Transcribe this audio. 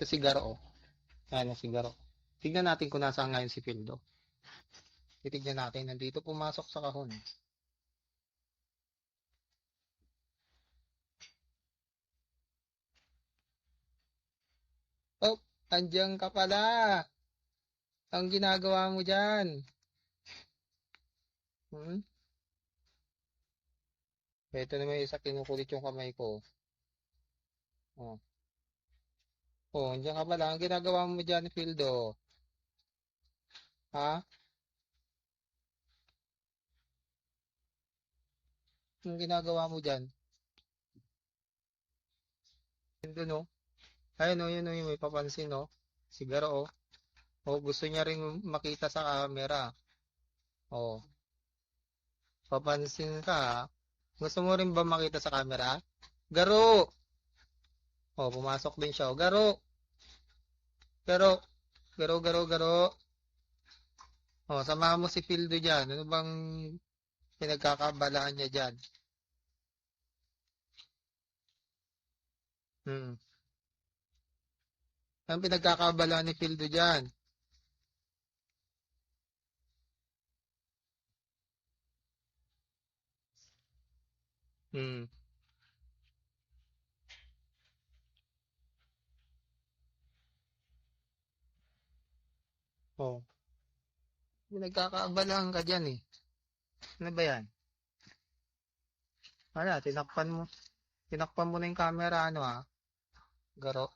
Ito si Garo, oh. Ayan si Garo. Tignan natin kung nasaan ngayon si Pildo. Titignan natin. Nandito pumasok sa kahon. Oh, andiyan ka pala. Ang ginagawa mo dyan? Hmm? Ito naman isa kinukulit yung kamay ko. Oh. Oh, andiyan ka pala. Ang ginagawa mo dyan, Pildo? Ha? Ang ginagawa mo dyan? Pildo, no? Ayun, oh, yun, oh, yung may papansin, no? Sigaro, oh. Oh, gusto niya ring makita sa camera. Oh. Papansin ka? Gusto mo rin ba makita sa camera? Garo! Oh, pumasok din siya. Garo! Garo! Garo, garo, garo. Oh, samahan mo si Pildo dyan. Ano bang pinagkakabalaan niya dyan? Hmm. Ang pinagkakabalaan ni Pildo dyan? Hmm. Oh. Pinagkakaabalahan ka dyan eh. Ano ba yan? Wala, tinakpan mo. Tinakpan mo na yung camera, ano ah. Garo.